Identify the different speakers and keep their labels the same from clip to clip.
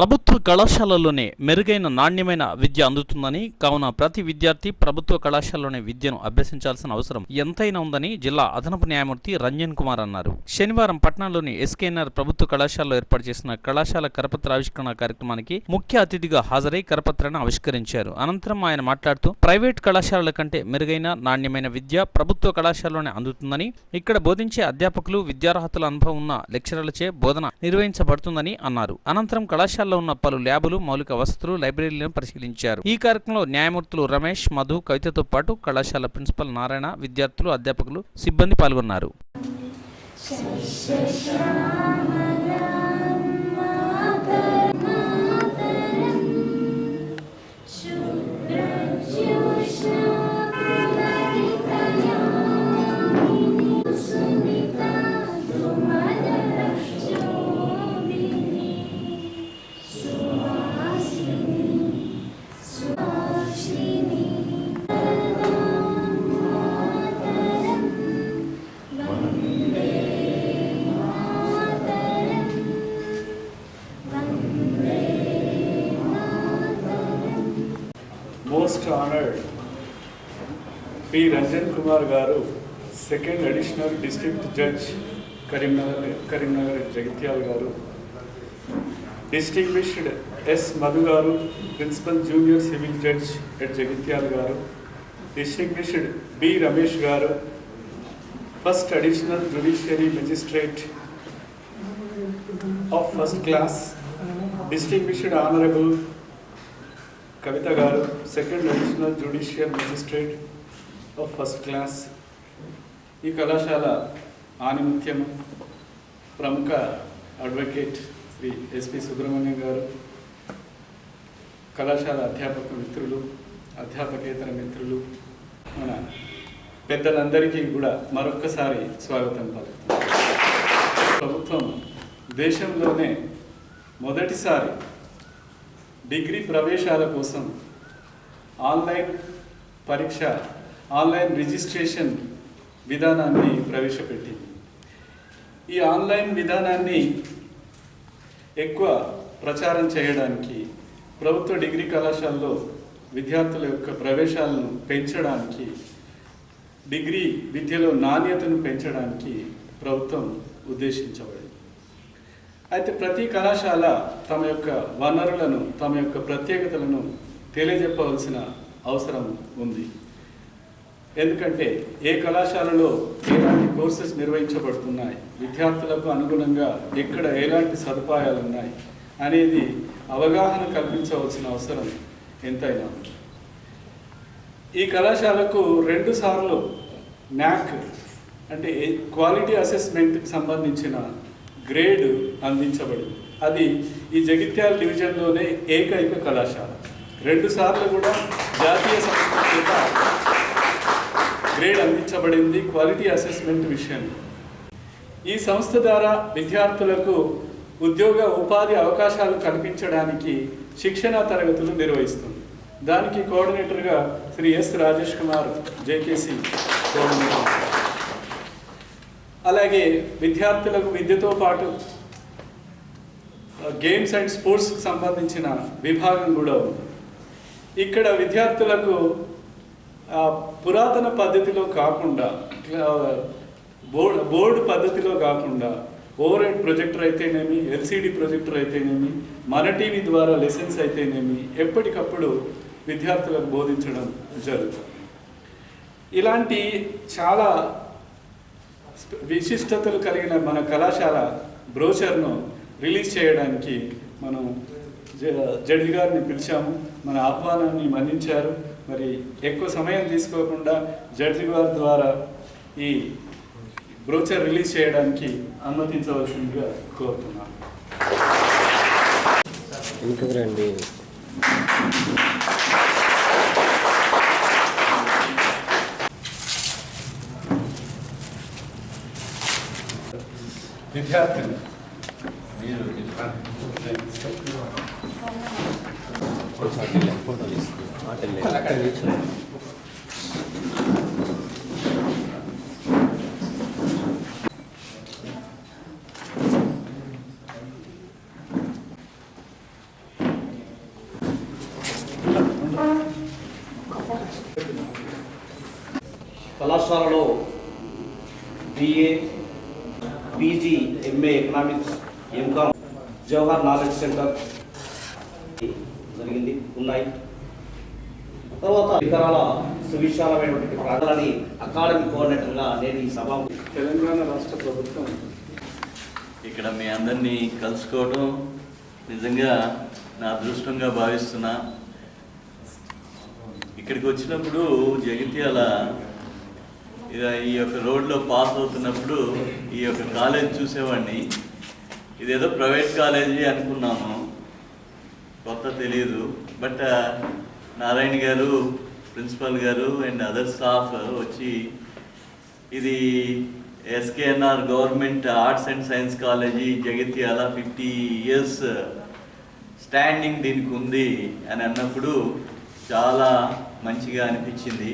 Speaker 1: ప్రభుత్వ కళాశాలలోనే మెరుగైన నాణ్యమైన విద్య అందుతుందని కావున ప్రతి విద్యార్థి ప్రభుత్వ కళాశాలలోనే విద్యను అభ్యసించాల్సిన అవసరం ఎంతైనా ఉందని జిల్లా అదనపు న్యాయమూర్తి రంజన్ కుమార్ అన్నారు. శనివారం పట్నంలోని ఎస్కేఎన్ఆర్ ప్రభుత్వ కళాశాలలో ఏర్పాటు చేసిన కళాశాల కరపత్ర ఆవిష్కరణ కార్యక్రమానికి ముఖ్య అతిథిగా హాజరై కరపత్రాన్ని ఆవిష్కరించారు. అనంతరం ఆయన మాట్లాడుతూ ప్రైవేట్ కళాశాలల కంటే మెరుగైన నాణ్యమైన విద్య ప్రభుత్వ కళాశాలలోనే అందుతుందని ఇక్కడ బోధించే అధ్యాపకులు విద్యార్హతల అనుభవం ఉన్న లెక్చరర్లచే బోధన నిర్వహించబడుతుందని అన్నారు. అనంతరం కళాశాల కళాశాలలో ఉన్న పలు ల్యాబులు మౌలిక వసతులు లైబ్రరీలను పరిశీలించారు. ఈ కార్యక్రమంలో న్యాయమూర్తులు రమేష్ మధు కవితతో పాటు కళాశాల ప్రిన్సిపల్ నారాయణ విద్యార్థులు అధ్యాపకులు సిబ్బంది పాల్గొన్నారు.
Speaker 2: Most honoured. P. Ranjan Kumar garu second additional district judge Karimnagar Karimnagar Jagtial garu. Distinguished S. Madhu garu principal junior civil judge at Jagtial garu. Distinguished B. Ramesh garu first additional judiciary magistrate of first class. Distinguished honourable Kavitha garu second additional judicial magistrate of first class ఈ కళాశాల ఆనిముత్యము ప్రముఖ advocate Shri SP Subrahmanyam గారు కళాశాల అధ్యాపక మిత్రులు అధ్యాపకేతర మిత్రులు మన పెద్దలందరికీ కూడా మరొక్కసారి స్వాగతం పలుకుతాం ప్రభుత్వం దేశంలోనే మొదటిసారి డిగ్రీ ప్రవేశాల కోసం ఆన్లైన్ పరీక్ష ఆన్లైన్ రిజిస్ట్రేషన్ విధానాన్ని ప్రవేశపెట్టింది. ఈ ఆన్లైన్ విధానాన్ని ఎక్కువ ప్రచారం చేయడానికి ప్రభుత్వ డిగ్రీ కళాశాలలో విద్యార్థుల యొక్క ప్రవేశాలను పెంచడానికి డిగ్రీ విద్యలో నాణ్యతను పెంచడానికి ప్రభుత్వం ఉద్దేశించబడింది. అయితే ప్రతి కళాశాల తమ యొక్క వనరులను తమ యొక్క ప్రత్యేకతలను తెలియజెప్పవలసిన అవసరం ఉంది. ఎందుకంటే ఏ కళాశాలలో ఎలాంటి కోర్సెస్ నిర్వహించబడుతున్నాయి విద్యార్థులకు అనుగుణంగా ఎక్కడ ఎలాంటి సదుపాయాలు ఉన్నాయి అనేది అవగాహన కల్పించవలసిన అవసరం ఎంతైనా ఉంది. ఈ కళాశాలకు రెండు సార్లు న్యాక్ అంటే క్వాలిటీ అసెస్మెంట్కి సంబంధించిన గ్రేడ్ అందించబడింది అది ఈ జగిత్యాల డివిజన్లోనే ఏకైక కళాశాల. రెండు సార్లు కూడా జాతీయ సంస్థ చేత గ్రేడ్ అందించబడింది క్వాలిటీ అసెస్మెంట్ విషయంలో ఈ సంస్థ ద్వారా విద్యార్థులకు ఉద్యోగ ఉపాధి అవకాశాలు కల్పించడానికి శిక్షణా తరగతులు నిర్వహిస్తుంది. దానికి కోఆర్డినేటర్గా Shri S Rajesh Kumar JKC. Coordinator అలాగే విద్యార్థులకు విద్యతో పాటు గేమ్స్ అండ్ స్పోర్ట్స్కి సంబంధించిన విభాగం కూడా ఉంది. ఇక్కడ విద్యార్థులకు పురాతన పద్ధతిలో కాకుండా బోర్డ్ బోర్డు పద్ధతిలో కాకుండా ఓవర్ హెడ్ ప్రొజెక్టర్ అయితేనేమి ఎల్సిడి ప్రొజెక్టర్ అయితేనేమి మన టీవీ ద్వారా లెసన్స్ అయితేనేమి ఎప్పటికప్పుడు విద్యార్థులకు బోధించడం జరుగుతుంది. ఇలాంటి చాలా విశిష్టతలు కలిగిన మన కళాశాల బ్రోచర్ను రిలీజ్ చేయడానికి మనం జడ్జి గారిని పిలిచాము. మన ఆహ్వానాన్ని మన్నించారు. మరి ఎక్కువ సమయం తీసుకోకుండా జడ్జి గారి ద్వారా ఈ బ్రోచర్ రిలీజ్ చేయడానికి అనుమతించవలసిందిగా కోరుతున్నాను. విద్యార్థులు
Speaker 3: ఫోటోలు ఇస్తుంది అక్కడ
Speaker 4: నాలెడ్జ్ సెంటర్ జరిగింది ఉన్నాయి. తర్వాత ఇతరాల సువిశాలమైనటువంటి ప్రాంతాలని అకాడమిక్ కోఆర్డినేటర్గా నేను ఈ సభ
Speaker 2: తెలంగాణ రాష్ట్ర ప్రభుత్వం.
Speaker 5: ఇక్కడ మీ అందరినీ కలుసుకోవడం నిజంగా నా అదృష్టంగా భావిస్తున్నా. ఇక్కడికి వచ్చినప్పుడు జగిత్యాల ఈ యొక్క రోడ్లో పాస్ అవుతున్నప్పుడు ఈ యొక్క కాలేజ్ చూసేవాడిని. ఇదేదో ప్రైవేట్ కాలేజీ అనుకున్నాము. కొత్త తెలియదు బట్ నారాయణ గారు ప్రిన్సిపల్ గారు అండ్ అదర్ స్టాఫ్ వచ్చి ఇది SKNR government arts and science college Jagtial fifty years standing దీనికి ఉంది అని అన్నప్పుడు చాలా మంచిగా అనిపించింది.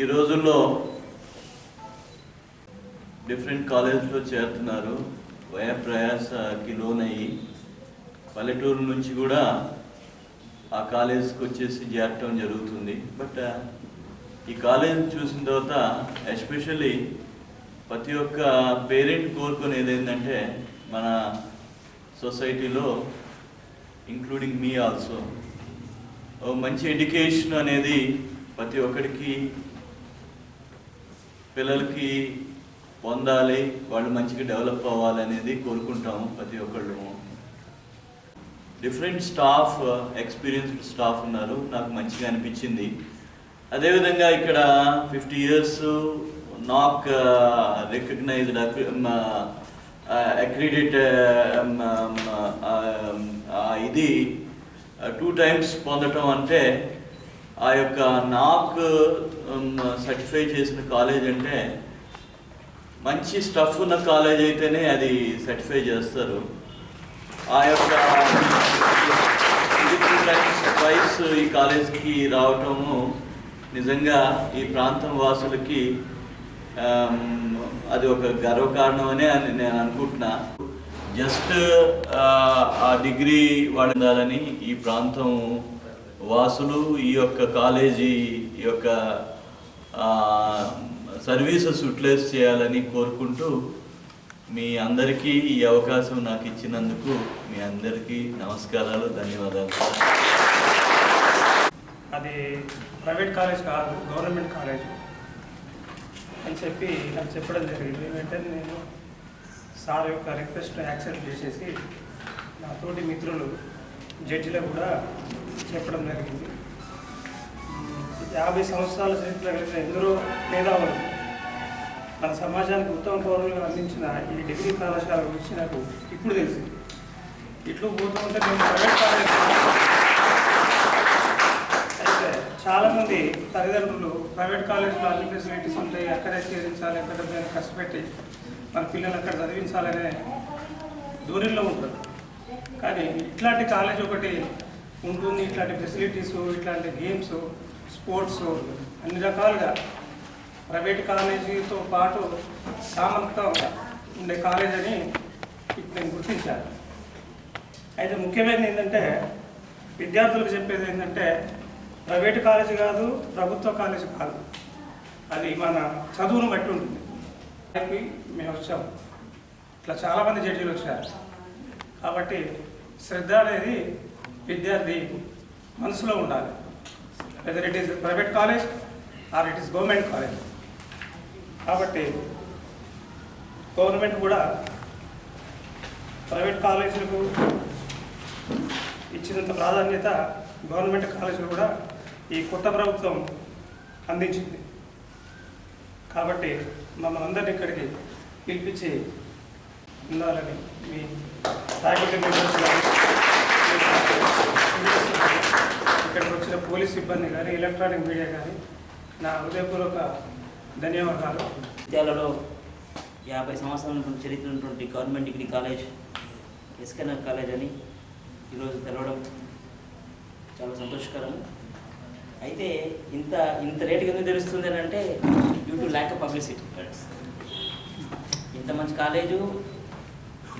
Speaker 5: ఈ రోజుల్లో డిఫరెంట్ కాలేజ్లో చేరుతున్నారు. వయ ప్రయాసకి లోనయ్యి పల్లెటూరు నుంచి కూడా ఆ కాలేజ్కి వచ్చేసి చేరటం జరుగుతుంది. బట్ ఈ కాలేజ్ చూసిన తర్వాత ఎస్పెషల్లీ ప్రతి ఒక్క పేరెంట్ కోరుకునేది ఏంటంటే మన సొసైటీలో ఇంక్లూడింగ్ మీ ఆల్సో. మంచి ఎడ్యుకేషన్ అనేది ప్రతి ఒక్కరికి పిల్లలకి పొందాలి వాళ్ళు మంచిగా డెవలప్ అవ్వాలి అనేది కోరుకుంటాము ప్రతి ఒక్కళ్ళు. డిఫరెంట్ స్టాఫ్ ఎక్స్పీరియన్స్డ్ స్టాఫ్ ఉన్నారు. నాకు మంచిగా అనిపించింది. అదేవిధంగా ఇక్కడ fifty years NAAC recognized accredit ఇది uh, టూ టైమ్స్ పొందటం అంటే ఆ యొక్క నాక్ సర్టిఫై um, చేసిన కాలేజ్ అంటే మంచి స్టఫ్ ఉన్న కాలేజ్ అయితేనే అది సర్టిఫై చేస్తారు. ఆ యొక్క వైస్ ఈ కాలేజ్కి రావటము నిజంగా ఈ ప్రాంతం వాసులకి అది ఒక గర్వకారణమనే అని నేను అనుకుంటున్నా. జస్ట్ ఆ డిగ్రీ వాడాలని ఈ ప్రాంతం వాసులు ఈ యొక్క కాలేజీ ఈ యొక్క సర్వీసెస్ యూటిలైజ్ చేయాలని కోరుకుంటూ మీ అందరికీ ఈ అవకాశం నాకు ఇచ్చినందుకు మీ అందరికీ నమస్కారాలు ధన్యవాదాలు.
Speaker 6: అది ప్రైవేట్ కాలేజ్ కాదు గవర్నమెంట్ కాలేజ్ అని చెప్పి నాకు చెప్పడం జరిగింది. వెంటనే నేను సార్ యొక్క రిక్వెస్ట్ యాక్సెప్ట్ చేసేసి నా తోటి మిత్రులు జడ్జిలో కూడా చెప్పడం జరిగింది. యాభై సంవత్సరాల చరిత్ర కలిగిన ఎందరో మేధావులు మన సమాజానికి ఉత్తమ పౌరులుగా అందించిన ఈ డిగ్రీ కళాశాల గురించి నాకు ఇప్పుడు తెలిసింది ఇట్లు పోతూ ఉంటే మేము ప్రైవేట్ కాలేజ్ అయితే చాలామంది తల్లిదండ్రులు ప్రైవేట్ కాలేజ్లో అన్ని ఫెసిలిటీస్ ఉంటాయి అక్కడే చేరించాలి ఎక్కడ మీద కష్టపెట్టి మన పిల్లలు అక్కడ చదివించాలనే దూరంలో ఉంటారు. కానీ ఇట్లాంటి కాలేజ్ ఒకటి ఉంటుంది ఇట్లాంటి ఫెసిలిటీస్ ఇట్లాంటి గేమ్స్ స్పోర్ట్స్ అన్ని రకాలుగా ప్రైవేట్ కాలేజీతో పాటు సామర్థ్యం ఉండే కాలేజ్ అని ఇప్పుడు నేను గుర్తించాను. అయితే ముఖ్యమైనది ఏంటంటే విద్యార్థులకు చెప్పేది ఏంటంటే ప్రైవేట్ కాలేజీ కాదు ప్రభుత్వ కాలేజీ కాదు. అది మన చదువును బట్టి ఉంటుంది. దానికి మేము వచ్చాం. ఇట్లా చాలామంది జడ్జీలు వచ్చారు. కాబట్టి శ్రద్ధ అనేది విద్యార్థి మనసులో ఉండాలి. Whether it is private college or it is government college కాబట్టి గవర్నమెంట్ కూడా ప్రైవేట్ కాలేజీలకు ఇచ్చినంత ప్రాధాన్యత గవర్నమెంట్ కాలేజీలు కూడా ఈ కొత్త ప్రభుత్వం అందించింది. కాబట్టి మమ్మల్ని అందరినీ ఇక్కడికి పిలిపించి ఉండాలని మీ ఫ్యాకల్టీ ఇక్కడికి వచ్చిన పోలీస్ సిబ్బంది కానీ ఎలక్ట్రానిక్ మీడియా కానీ నా హృదయపూర్వక ధన్యవాదాలు.
Speaker 7: విద్యాలలో యాభై సంవత్సరాల నుండి చరిత్ర ఉన్నటువంటి government degree college SKNR college అని ఈరోజు తెలవడం చాలా సంతోషకరం అయితే ఇంత ఇంత రేటుకి ఎందుకు తెలుస్తుంది అని అంటే due to lack of publicity ఇంత మంచి కాలేజు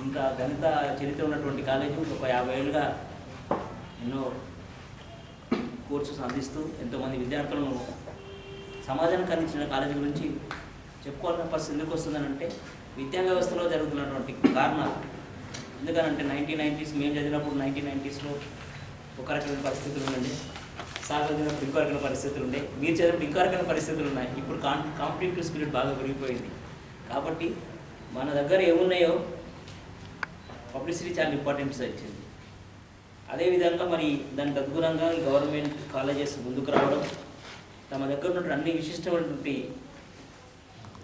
Speaker 7: ఇంత గణిత చరిత్ర ఉన్నటువంటి కాలేజు ఒక యాభై ఏళ్ళుగా ఎన్నో కోర్సెస్ అందిస్తూ ఎంతోమంది విద్యార్థులను సమాజానికి అందించిన కాలేజీ గురించి చెప్పుకోవాల్సిన పరిస్థితి ఎందుకు వస్తుందనంటే విద్యా వ్యవస్థలో జరుగుతున్నటువంటి కారణాలు. ఎందుకనంటే నైన్టీన్ నైంటీస్ మేము చదివినప్పుడు నైన్టీన్ నైంటీస్లో ఒక రకమైన పరిస్థితులు ఉండండి సార్ చదివినప్పుడు ఇంకో రకమైన పరిస్థితులు ఉండే మీరు చదివినప్పుడు ఇంకో రకమైన పరిస్థితులు ఉన్నాయి. ఇప్పుడు కాం కాంపిటేటివ్ స్పిరిట్ బాగా పెరిగిపోయింది. కాబట్టి మన దగ్గర ఏమున్నాయో పబ్లిసిటీ చాలా ఇంపార్టెన్స్ ఇచ్చింది. అదేవిధంగా మరి దానికి అనుగుణంగా గవర్నమెంట్ కాలేజెస్ ముందుకు రావడం తమ దగ్గర ఉన్నటువంటి అన్ని విశిష్టమైనటువంటి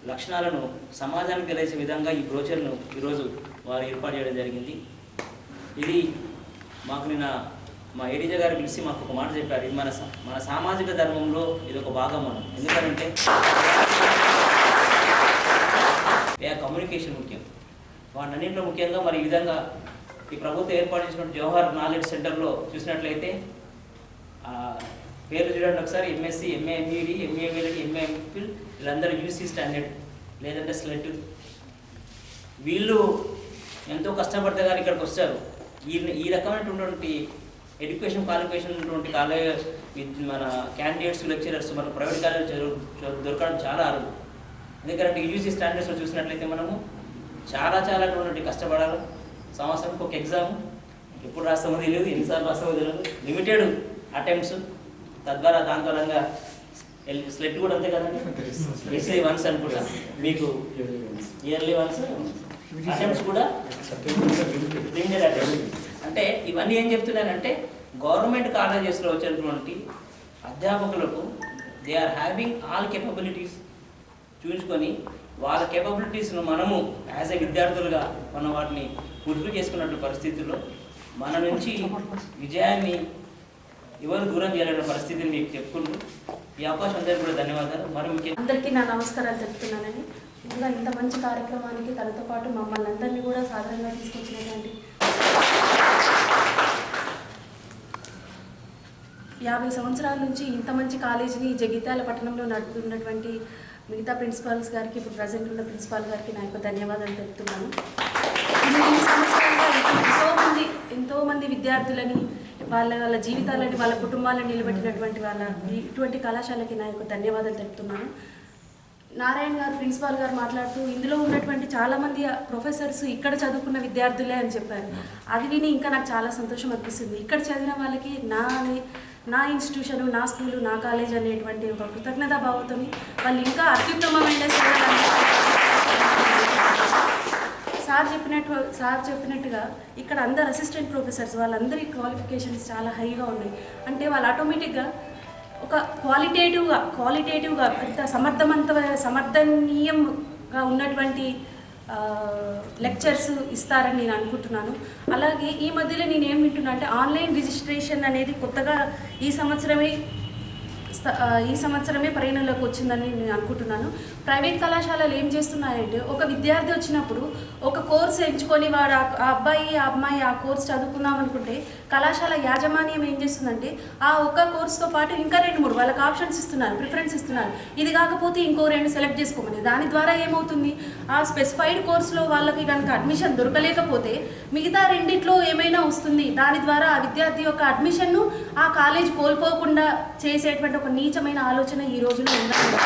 Speaker 7: లక్షణాలను సమాజానికి తెలిసే విధంగా ఈ బ్రోచర్ను ఈరోజు వారు ఏర్పాటు చేయడం జరిగింది. ఇది మాకు నిన్న మా ఏడీజే గారు పిలిచి మాకు ఒక మాట చెప్పారు. ఇది మన మన సామాజిక ధర్మంలో ఇది ఒక భాగం మనం ఎందుకంటే కమ్యూనికేషన్ ముఖ్యం? వాటన్నింటిలో ముఖ్యంగా మరి ఈ విధంగా ఈ ప్రభుత్వం ఏర్పాటు చేసిన జవహర్ నాలెడ్జ్ సెంటర్లో చూసినట్లయితే పేర్లు చూడండి ఒకసారి M Sc M A M Ed M A M L D M A M Phil వీళ్ళందరూ యూసీ స్టాండర్డ్ లేదంటే స్లెట్ వీళ్ళు ఎంతో కష్టపడితే కానీ ఇక్కడికి వస్తారు. ఈ ఈ రకమైనటువంటి ఎడ్యుకేషన్ క్వాలిఫికేషన్ ఉన్నటువంటి కాలేజ్ మన క్యాండిడేట్స్ లెక్చరర్స్ మన ప్రైవేట్ కాలేజ్ దొరకడం చాలా అరుదు. ఎందుకంటే యూజీ స్టాండర్డ్స్లో చూసినట్లయితే మనము చాలా చాలా ఉన్నటువంటి కష్టపడాలి. సంవత్సరానికి ఒక ఎగ్జామ్ ఎప్పుడు రాస్తామో తెలియదు ఎన్నిసార్లు రాస్తామో తెలియదు. Limited attempts. తద్వారా దాని ద్వారంగా స్లెట్ కూడా అంతే కదండి? ఎస్ఐ వన్స్ అనుకుంటా. మీకు ఇయర్లీ వన్స్ అటెంప్ట్స్ కూడా లిమిటెడ్ అటెంప్ట్స్ అంటే ఇవన్నీ ఏం చెప్తున్నానంటే గవర్నమెంట్ కాలేజెస్లో వచ్చినటువంటి అధ్యాపకులకు they are having all capabilities చూసుకొని వాళ్ళ కేపబిలిటీస్ను మనము యాజ్ ఎ విద్యార్థులుగా మనం వాటిని ఫుల్ఫిల్ చేసుకున్నట్టు పరిస్థితుల్లో మన నుంచి విజయాన్ని ఎవరు దూరం చేయాలన్న పరిస్థితిని మీకు చెప్పుకుంటూ ఈ అవకాశం అందరికీ కూడా ధన్యవాదాలు. మరి
Speaker 8: అందరికీ నా నమస్కారాలు చెప్తున్నానని ఇంకా ఇంత మంచి కార్యక్రమానికి తనతో పాటు మమ్మల్ని అందరినీ కూడా సాధారణంగా తీసుకొచ్చినటువంటి యాభై సంవత్సరాల నుంచి ఇంత మంచి కాలేజీని జగిత్యాల పట్టణంలో నడుపుతున్నటువంటి మిగతా ప్రిన్సిపాల్స్ గారికి ఇప్పుడు ప్రజెంట్ ఉన్న ప్రిన్సిపాల్ గారికి నా యొక్క ధన్యవాదాలు తెలుపుతున్నాను. ఎంతోమంది ఎంతోమంది విద్యార్థులని వాళ్ళ వాళ్ళ జీవితాలని వాళ్ళ కుటుంబాలను నిలబెట్టినటువంటి వాళ్ళ ఇటువంటి కళాశాలకి నా యొక్క ధన్యవాదాలు తెలుపుతున్నాను. నారాయణ గారు ప్రిన్సిపాల్ గారు మాట్లాడుతూ ఇందులో ఉన్నటువంటి చాలామంది ప్రొఫెసర్స్ ఇక్కడ చదువుకున్న విద్యార్థులే అని చెప్పారు. అది విని ఇంకా నాకు చాలా సంతోషం అనిపిస్తుంది. ఇక్కడ చదివిన వాళ్ళకి నా నా ఇన్స్టిట్యూషన్ నా స్కూలు నా కాలేజ్ అనేటువంటి ఒక కృతజ్ఞతా భావంతో వాళ్ళు ఇంకా అత్యుత్తమమైన సేవలు సార్ చెప్పినట్టు సార్ చెప్పినట్టుగా ఇక్కడ అందరు అసిస్టెంట్ ప్రొఫెసర్స్ వాళ్ళందరి క్వాలిఫికేషన్స్ చాలా హైగా ఉన్నాయి. అంటే వాళ్ళు ఆటోమేటిక్గా ఒక క్వాలిటేటివ్గా క్వాలిటేటివ్గా అంత సమర్థవంత సమర్థనీయంగా ఉన్నటువంటి లెక్చర్స్ ఇస్తారని నేను అనుకుంటున్నాను. అలాగే ఈ మధ్యలో నేను ఏం వింటున్నా అంటే ఆన్లైన్ రిజిస్ట్రేషన్ అనేది కొత్తగా ఈ సంవత్సరమే ఈ సంవత్సరమే పరిగణలోకి వచ్చిందని నేను అనుకుంటున్నాను. ప్రైవేట్ కళాశాలలు ఏం చేస్తున్నాయంటే ఒక విద్యార్థి వచ్చినప్పుడు ఒక కోర్స్ ఎంచుకొని వాడు ఆ అబ్బాయి ఆ అమ్మాయి ఆ కోర్స్ చదువుకుందాం అనుకుంటే కళాశాల యాజమాన్యం ఏం చేస్తుందంటే ఆ ఒక్క కోర్స్తో పాటు ఇంకా రెండు మూడు వాళ్ళకి ఆప్షన్స్ ఇస్తున్నారు ప్రిఫరెన్స్ ఇస్తున్నారు. ఇది కాకపోతే ఇంకో రెండు సెలెక్ట్ చేసుకోమని. దాని ద్వారా ఏమవుతుంది? ఆ స్పెసిఫైడ్ కోర్సులో వాళ్ళకి కనుక అడ్మిషన్ దొరకలేకపోతే మిగతా రెండిట్లో ఏమైనా వస్తుంది? దాని ద్వారా ఆ విద్యార్థి యొక్క అడ్మిషన్ను ఆ కాలేజ్ కోల్పోకుండా చేసేటువంటి ఒక నీచమైన ఆలోచన ఈ రోజుల్లో ఉండాలి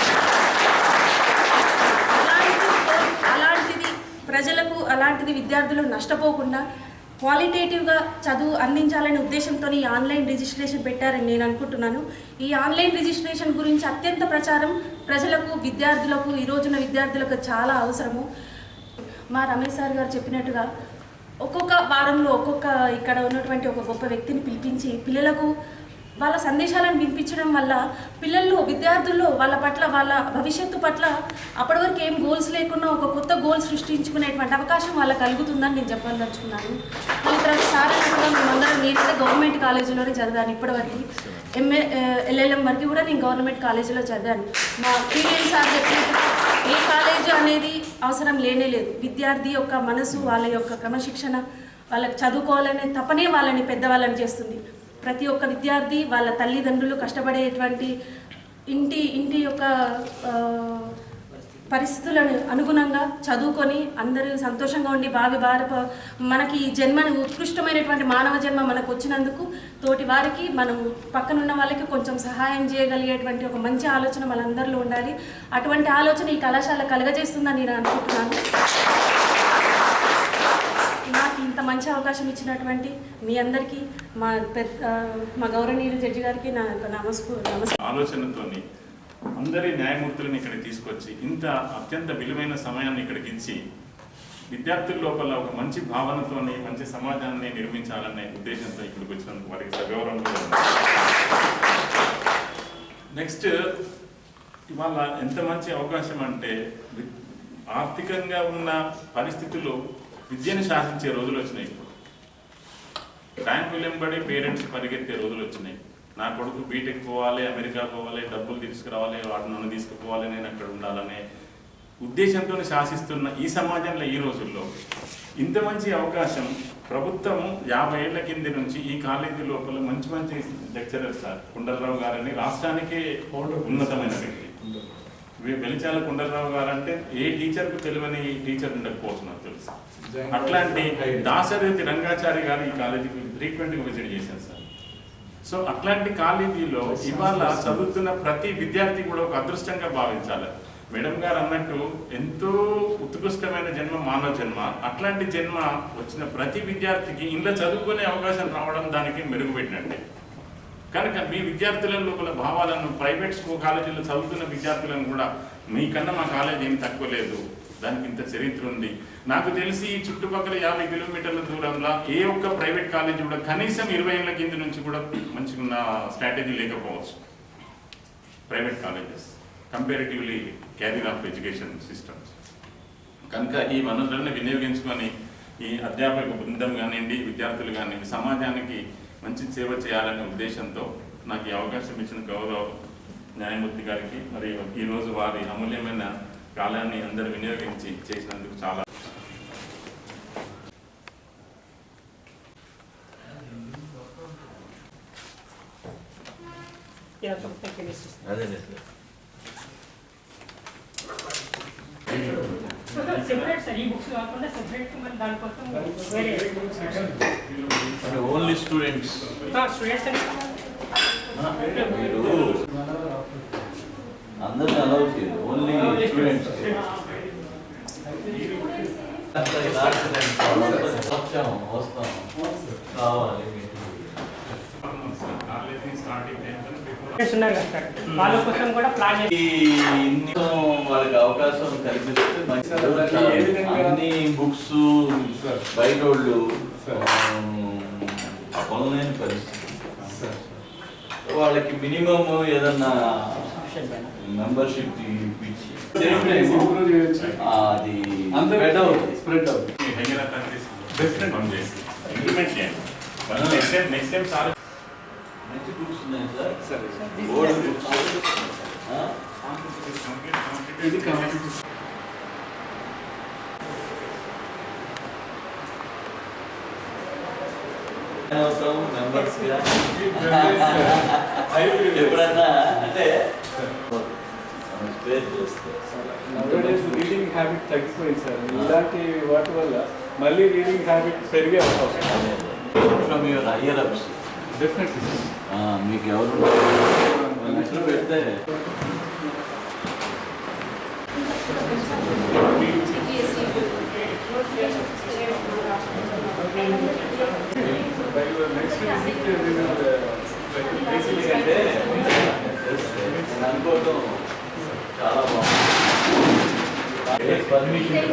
Speaker 8: అలాంటిది ప్రజలకు అలాంటిది విద్యార్థులు నష్టపోకుండా క్వాలిటేటివ్గా చదువు అందించాలనే ఉద్దేశంతో ఈ ఆన్లైన్ రిజిస్ట్రేషన్ పెట్టారని నేను అనుకుంటున్నాను. ఈ ఆన్లైన్ రిజిస్ట్రేషన్ గురించి అత్యంత ప్రచారం ప్రజలకు విద్యార్థులకు ఈ రోజున విద్యార్థులకు చాలా అవసరము. మా రమేష్ సార్ గారు చెప్పినట్టుగా ఒక్కొక్క వారంలో ఒక్కొక్క ఇక్కడ ఉన్నటువంటి ఒక గొప్ప వ్యక్తిని పిలిపించి పిల్లలకు వాళ్ళ సందేశాలను వినిపించడం వల్ల పిల్లల్లో విద్యార్థుల్లో వాళ్ళ పట్ల వాళ్ళ భవిష్యత్తు పట్ల అప్పటి వరకు ఏం గోల్స్ లేకుండా ఒక కొత్త గోల్ సృష్టించుకునేటువంటి అవకాశం వాళ్ళకి కలుగుతుందని నేను చెప్పదలుచుకున్నాను. మళ్ళీ తర్వాత సార్ కూడా మేమందరం నేనైతే గవర్నమెంట్ కాలేజీలోనే చదివాను ఇప్పటివరకు. ఎంఏ ఎల్ఎల్ఎం వరకు కూడా నేను గవర్నమెంట్ కాలేజీలో చదివాను. మా పీఎం సార్ చెప్పినట్టు ఏ కాలేజీ అనేది అవసరం లేనే లేదు. విద్యార్థి యొక్క మనసు వాళ్ళ యొక్క క్రమశిక్షణ వాళ్ళకి చదువుకోవాలనే తపనే వాళ్ళని పెద్దవాళ్ళని చేస్తుంది. ప్రతి ఒక్క విద్యార్థి వాళ్ళ తల్లిదండ్రులు కష్టపడేటువంటి ఇంటి ఇంటి యొక్క పరిస్థితులను అనుగుణంగా చదువుకొని అందరూ సంతోషంగా ఉండి భావి భారత మనకి ఈ జన్మని ఉత్కృష్టమైనటువంటి మానవ జన్మ మనకు వచ్చినందుకు తోటి వారికి మనం పక్కనున్న వాళ్ళకి కొంచెం సహాయం చేయగలిగేటువంటి ఒక మంచి ఆలోచన మనందరిలో ఉండాలి. అటువంటి ఆలోచన ఈ కళాశాల కలగజేస్తుందని నేను అనుకుంటున్నాను నాకు ఇంత మంచి అవకాశం ఇచ్చినటువంటి మీ అందరికీ మా పెద్ద మా గౌరవనీయులు జడ్జి గారికి నా నమస్కు నమస్కారం.
Speaker 9: ఆలోచనతో అందరి న్యాయమూర్తులను ఇక్కడ తీసుకొచ్చి ఇంత అత్యంత విలువైన సమయాన్ని ఇక్కడికి ఇచ్చి విద్యార్థుల లోపల ఒక మంచి భావనతోని మంచి సమాజాన్ని నిర్మించాలనే ఉద్దేశంతో ఇక్కడికి వచ్చినందుకు వారికి సగౌరవం నెక్స్ట్ ఇవాళ ఎంత మంచి అవకాశం అంటే ఆర్థికంగా ఉన్న పరిస్థితులు విద్యను శాసించే రోజులు వచ్చినాయి. ఇప్పుడు ర్యాంకు వెంబడి పేరెంట్స్ పరిగెత్తే రోజులు వచ్చినాయి. నా కొడుకు బీటెక్ పోవాలి అమెరికా పోవాలి డబ్బులు తీసుకురావాలి వాడు నన్ను తీసుకుపోవాలి నేను అక్కడ ఉండాలనే ఉద్దేశంతో శాసిస్తున్న ఈ సమాజంలో ఈ రోజుల్లో ఇంత మంచి అవకాశం ప్రభుత్వం యాభై ఏళ్ళ కింద నుంచి ఈ కాలేజీ లోపల మంచి మంచి లెక్చరర్స్ సార్ కుండలరావు గారని రాష్ట్రానికే ఉన్నతమైన వ్యక్తి. వెలిచాల కుండలరావు గారు అంటే ఏ టీచర్కు తెలియని టీచర్ ఉండకపోవచ్చు నాకు తెలుసు. అట్లాంటి దాశరథి రంగాచారి గారు ఈ కాలేజీకి ఫ్రీక్వెంట్గా విజిట్ చేశారు సార్. సో అట్లాంటి కాలేజీలో ఇవాళ చదువుతున్న ప్రతి విద్యార్థి కూడా ఒక అదృష్టంగా భావించాలి. మేడం గారు అన్నట్టు ఎంతో ఉత్కృష్టమైన జన్మ మానవ జన్మ. అట్లాంటి జన్మ వచ్చిన ప్రతి విద్యార్థికి ఇంట్లో చదువుకునే అవకాశం రావడం దానికి మెరుగుపెట్టినట్టే. కనుక మీ విద్యార్థుల లోపల భావాలను ప్రైవేట్ స్కూల్ కాలేజీలో చదువుతున్న విద్యార్థులను కూడా మీకన్నా మా కాలేజీ ఏం తక్కువ లేదు. దానికి ఇంత చరిత్ర ఉంది. నాకు తెలిసి ఈ చుట్టుపక్కల యాభై కిలోమీటర్ల దూరంలో ఏ ఒక్క ప్రైవేట్ కాలేజ్ కూడా కనీసం ఇరవై ఏళ్ళ కింద నుంచి కూడా మంచిగా ఉన్న స్ట్రాటజీ లేకపోవచ్చు. Private colleges comparatively carrier of education systems కనుక ఈ వనరులను వినియోగించుకొని ఈ అధ్యాపక బృందం కానివ్వండి విద్యార్థులు కానివ్వండి సమాజానికి మంచి సేవ చేయాలనే ఉద్దేశంతో నాకు ఈ అవకాశం ఇచ్చిన గౌరవ న్యాయమూర్తి గారికి మరియు ఈరోజు వారి అమూల్యమైన కాలాన్ని అందరూ వినియోగించి చేసినందుకు చాలా
Speaker 5: అదే
Speaker 10: సెపరేట్ సార్ ఈ బుక్స్ కాకుండా సెపరేట్ మరి దానికోసం వేరే
Speaker 5: ఓన్లీ స్టూడెంట్స్
Speaker 10: స్టూడెంట్స్
Speaker 5: మీరు. అందరిని అలౌ చేయదు ఓన్లీ స్టూడెంట్స్ కావాలి
Speaker 10: వాళ్ళ కోసం కూడా ప్లాన్
Speaker 5: వాళ్ళకి అవకాశం కల్పిస్తే మంచి? అన్ని బుక్స్ బయట వాళ్ళు కొనలేని పరిస్థితి. వాళ్ళకి మినిమం ఏదన్నా మెంబర్షిప్ అది spread అవుతుంది.
Speaker 9: స్ప్రెడ్ అవుతుంది ఇంప్లిమెంట్ చేయండి. Next time next time sir.
Speaker 5: మంచి బుక్స్ ఉన్నాయి సార్?
Speaker 9: సరే
Speaker 5: ఓల్డ్ బుక్స్
Speaker 9: ఇది కాంపిటీషన్
Speaker 5: అవుతాం మెంబర్స్ ఎప్పుడన్నా అంటే స్పేర్ చేస్తే
Speaker 9: రీడింగ్ హ్యాబిట్ తగ్గిపోయింది సార్. ఇలాంటి వాటి వల్ల మళ్ళీ రీడింగ్ హ్యాబిట్ పెరిగే అవకాశం.
Speaker 5: From your higher ups
Speaker 9: definitely
Speaker 5: మీకు ఎవరు లెటర్ పెడితే?
Speaker 9: నెక్స్ట్ విజిట్
Speaker 5: ఎందుకంటే నేను అనుకోవటం చాలా బాగుంది పర్మిషన్